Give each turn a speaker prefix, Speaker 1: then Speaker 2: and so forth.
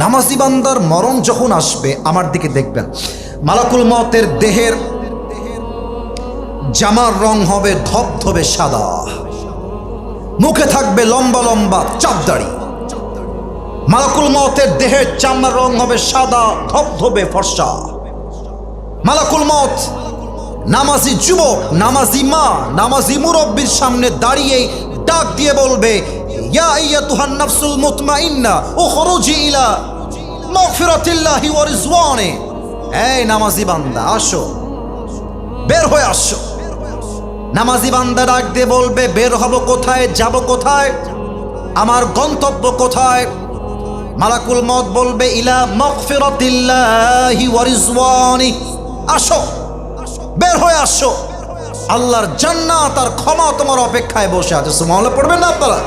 Speaker 1: নামাজি বান্দার মরণ যখন আসবে, আমার দিকে দেখবেন। মালাকুল মতের দেহের জামার রং হবে ধবধবে সাদা। মুখে থাকবে লম্বা লম্বা চাপদাড়ি। মালাকুল মতের দেহের চামড়ার রং হবে সাদা, ধবধবে ফর্সা। মালাকুল মত নামাজি যুবক, নামাজি মা, নামাজি মুরব্বীর সামনে দাঁড়িয়ে ডাক দিয়ে বলবে ইয়া উখরুজি ইলা আসো। বের হয়ে বান্দা বলবে, বের হব কোথায়? যাব কোথায়? আমার গন্তব্য কোথায়? মালাকুল মত বলবে, ইলা মগফিরাতিল্লাহি ওয়া রিজওয়ানি। আসো। বের হয়ে আসো। আল্লাহর জান্নাত আর ক্ষমা তোমার অপেক্ষায় বসে আছে। সুমাওলা পড়বেন না আপনারা?